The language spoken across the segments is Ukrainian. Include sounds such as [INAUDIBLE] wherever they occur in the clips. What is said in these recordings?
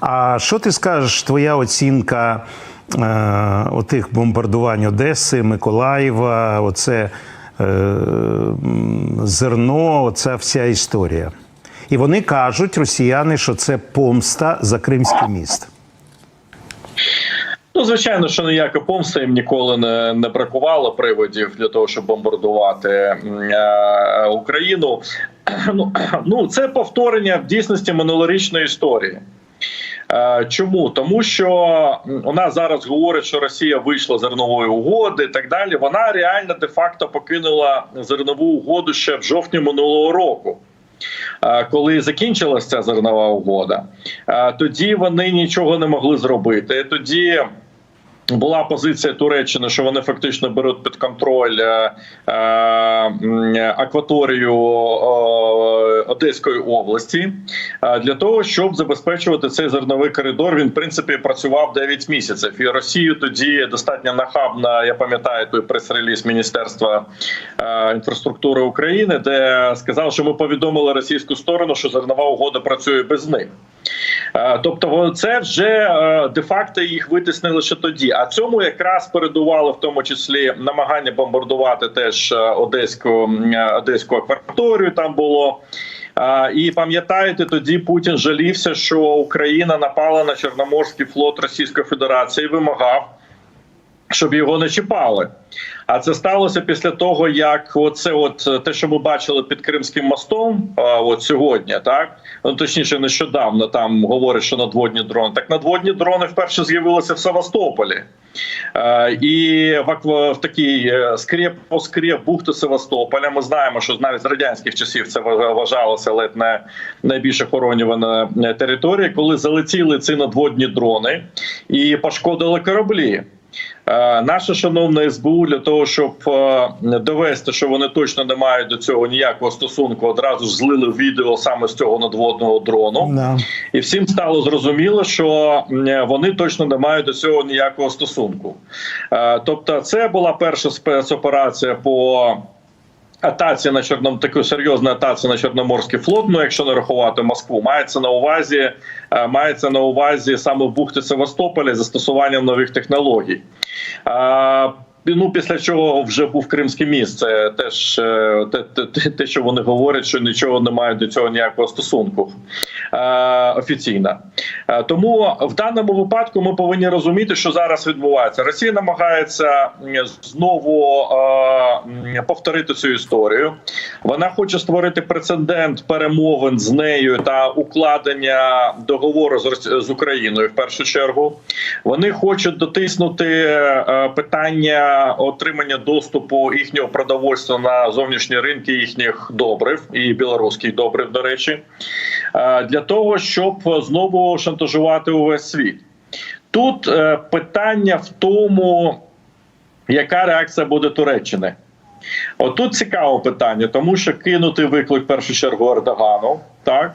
А що ти скажеш, твоя оцінка е, отих бомбардувань Одеси, Миколаєва, оце е, зерно, оця вся історія? І вони кажуть, росіяни, що це помста за Кримський міст. Ну, звичайно, що ніяка помста їм ніколи не, не бракувало приводів для того, щоб бомбардувати е, Україну. [CLEARS THROAT] Ну, [CLEARS THROAT] ну, це повторення в дійсності минулорічної історії. Е, Чому тому, що у нас зараз говорять, що Росія вийшла з зернової угоди і так далі. Вона реально де-факто покинула зернову угоду ще в жовтні минулого року. Е, Коли закінчилася зернова угода, е, тоді вони нічого не могли зробити. Тоді була позиція Туреччини, що вони фактично беруть під контроль е, е, акваторію е, Одеської області е, для того, щоб забезпечувати цей зерновий коридор. Він в принципі працював 9 місяців. І Росію тоді достатньо нахабно. Я пам'ятаю той прес-реліз Міністерства е, інфраструктури України, де сказав, що ми повідомили російську сторону, що зернова угода працює без них. Е, Тобто, це вже е, де-факто їх витіснили ще тоді. А цьому якраз передувало в тому числі намагання бомбардувати теж е, одеську одеську акваторію. Там було. І пам'ятаєте, тоді Путін жалівся, що Україна напала на Чорноморський флот Російської Федерації, вимагав, щоб його не чіпали. А це сталося після того, як оце, от е, те, що ми бачили під Кримським мостом, а, от сьогодні, так ну точніше, нещодавно там говорять, що надводні дрони. Так надводні дрони вперше з'явилися в Севастополі. Е, І в, такій е, скреп по скреп бухти Севастополя. Ми знаємо, що навіть з радянських часів це вважалося ледь не найбільш охоронювана е, територія, коли залетіли ці надводні дрони і пошкодили кораблі. Е, шановна СБУ для того, щоб е, довести, що вони точно не мають до цього ніякого стосунку, одразу ж злили відео саме з цього надводного дрону, Да. і всім стало зрозуміло, що вони точно не мають до цього ніякого стосунку. Е, Тобто, це була перша спецоперація по. Атаці на чорном таку серйозну атаці на Чорноморський флот. Ну, якщо не рахувати Москву, мається на увазі, е, мається на увазі саме в бухти Севастополя застосуванням нових технологій. Ну, після чого вже був Кримський міст. Це теж е, те, те, те, що вони говорять, що нічого не мають до цього ніякого стосунку е, офіційно. Е, Тому в даному випадку ми повинні розуміти, що зараз відбувається. Росія намагається знову е, повторити цю історію. Вона хоче створити прецедент перемовин з нею та укладення договору з, з Україною в першу чергу. Вони хочуть дотиснути е, питання отримання доступу їхнього продовольства на зовнішні ринки їхніх добрив і білоруських добрив, до речі, е, для того, щоб знову шантажувати увесь світ. Тут е, питання в тому, яка реакція буде Туреччини. Отут цікаве питання, тому що кинути виклик в першу чергу Ердогану, так?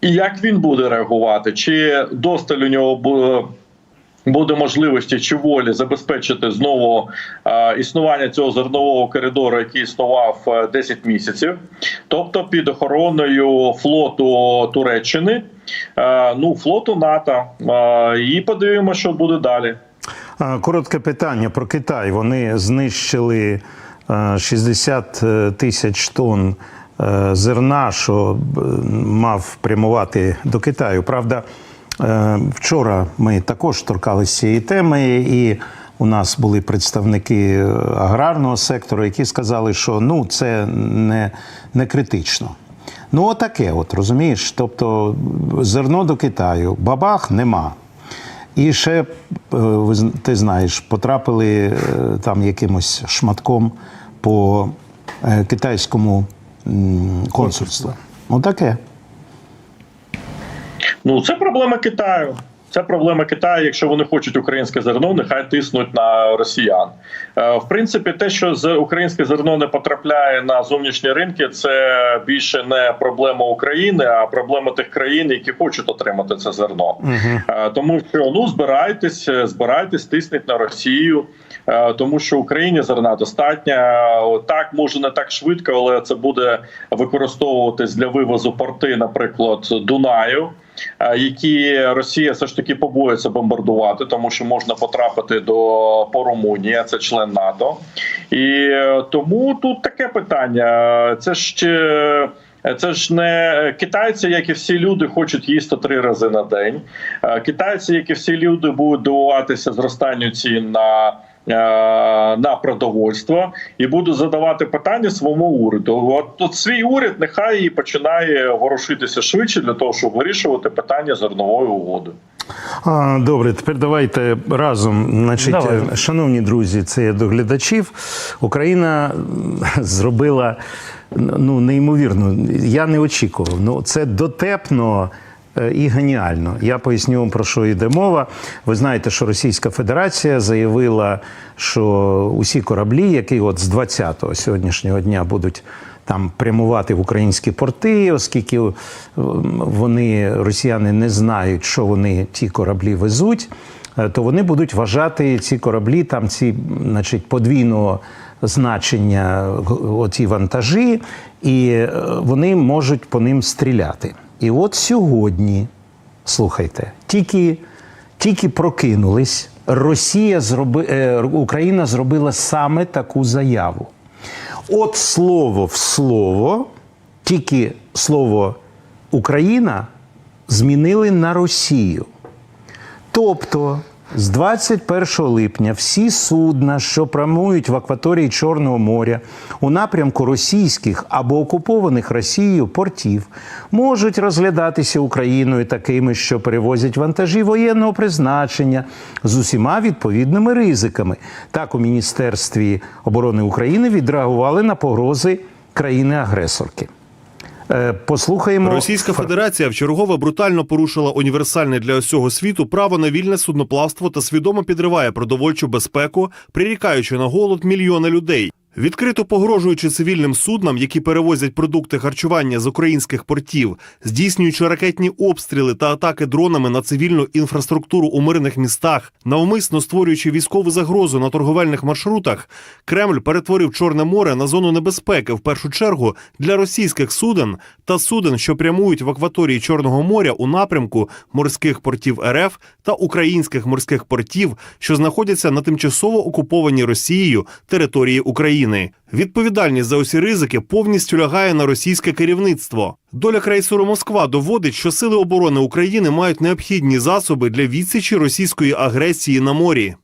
І як він буде реагувати? Чи досталь у нього буде, буде можливості чи волі забезпечити знову е, існування цього зернового коридору, який існував е, 10 місяців, тобто під охороною флоту Туреччини, е, ну флоту НАТО, е, і подивимося, що буде далі. Коротке питання про Китай. Вони знищили е, 60 тисяч тонн е, зерна, що е, мав прямувати до Китаю. Правда, е, вчора ми також торкалися цієї теми, і у нас були представники аграрного сектору, які сказали, що ну це не, не критично. Ну, отаке, от розумієш. Тобто зерно до Китаю, бабах нема. І ще е, ти знаєш, потрапили е, там якимось шматком по е, китайському консульству. Ну таке. Ну це проблема Китаю. Це проблема Китаю. Якщо вони хочуть українське зерно, нехай тиснуть на росіян. Е, В принципі, те, що з українське зерно не потрапляє на зовнішні ринки, це більше не проблема України, а проблема тих країн, які хочуть отримати це зерно. Е, Тому що ну збирайтесь, е, збирайтесь, тисніть на Росію, тому що Україні зерна достатньо. Так може не так швидко, але це буде використовуватись для вивозу порти, наприклад, Дунаю. Які Росія все ж таки побоїться бомбардувати, тому що можна потрапити до по Румунії, це член НАТО, і е, тому тут таке питання. Це ж. Це ж не китайці, як і всі люди, хочуть їсти три рази на день. Е, Китайці, як і всі люди, будуть дивуватися зростанню цін на, на продовольство і будуть задавати питання своєму уряду. От, от свій уряд нехай і починає ворушитися швидше для того, щоб вирішувати питання зернової угоди. А, Добре, тепер давайте разом. Значить, Давайте. е, шановні друзі, це я до глядачів. Україна зробила ну неймовірно. Я не очікував. Ну це дотепно. Е, І геніально. Я поясню вам про що йде мова. Ви знаєте, що Російська Федерація заявила, що усі кораблі, які от з 20-го сьогоднішнього дня будуть там прямувати в українські порти, оскільки вони, росіяни, не знають, що вони ті кораблі везуть, е, то вони будуть вважати ці кораблі, там ці, значить, подвійного значення, оці вантажі, і е, вони можуть по ним стріляти. І от сьогодні, слухайте, тільки, тільки прокинулись, Росія зроби, е, Україна зробила саме таку заяву. От слово в слово, тільки слово Україна змінили на Росію. Тобто з 21 липня всі судна, що прямують в акваторії Чорного моря у напрямку російських або окупованих Росією портів, можуть розглядатися Україною такими, що перевозять вантажі воєнного призначення з усіма відповідними ризиками. Так у Міністерстві оборони України відреагували на погрози країни-агресорки. Е, Послухаємо Російська Федерація вчергове брутально порушила універсальне для усього світу право на вільне судноплавство та свідомо підриває продовольчу безпеку, прирікаючи на голод мільйони людей. Відкрито погрожуючи цивільним суднам, які перевозять продукти харчування з українських портів, здійснюючи ракетні обстріли та атаки дронами на цивільну інфраструктуру у мирних містах, навмисно створюючи військову загрозу на торговельних маршрутах, Кремль перетворив Чорне море на зону небезпеки в першу чергу для російських суден та суден, що прямують в акваторії Чорного моря у напрямку морських портів РФ та українських морських портів, що знаходяться на тимчасово окупованій Росією території України. Відповідальність за усі ризики повністю лягає на російське керівництво. Доля крейсеру Москва доводить, що сили оборони України мають необхідні засоби для відсічі російської агресії на морі.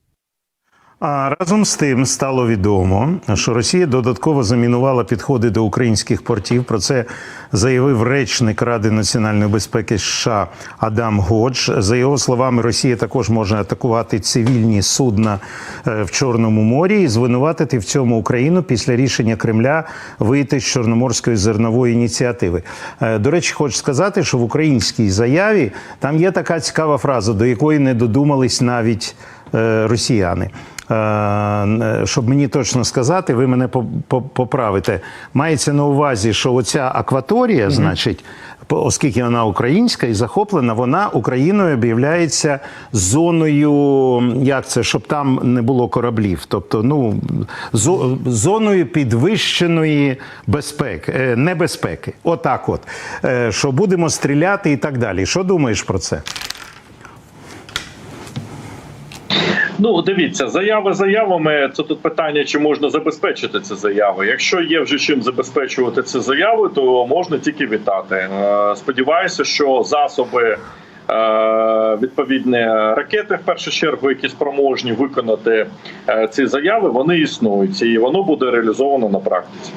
А разом з тим стало відомо, що Росія додатково замінувала підходи до українських портів. Про це заявив речник Ради національної безпеки США Адам Годж. За його словами, Росія також може атакувати цивільні судна е, в Чорному морі і звинуватити в цьому Україну після рішення Кремля вийти з Чорноморської зернової ініціативи. Е, До речі, хочу сказати, що в українській заяві там є така цікава фраза, до якої не додумались навіть е, росіяни. Е, Щоб мені точно сказати, ви мене по- по- поправите. Мається на увазі, що оця акваторія, значить, оскільки вона українська і захоплена, вона Україною об'являється зоною, як це, щоб там не було кораблів. Тобто, ну, зо- зоною підвищеної безпеки, е, небезпеки. Отак от. Е, Що будемо стріляти і так далі. Що думаєш про це? Ну, дивіться, заяви заявами. Це тут питання, чи можна забезпечити ці заяви. Якщо є вже чим забезпечувати ці заяви, то можна тільки вітати. Е, Сподіваюся, що засоби. е, Відповідні ракети, в першу чергу, які спроможні виконати е, ці заяви, вони існують, і воно буде реалізовано на практиці.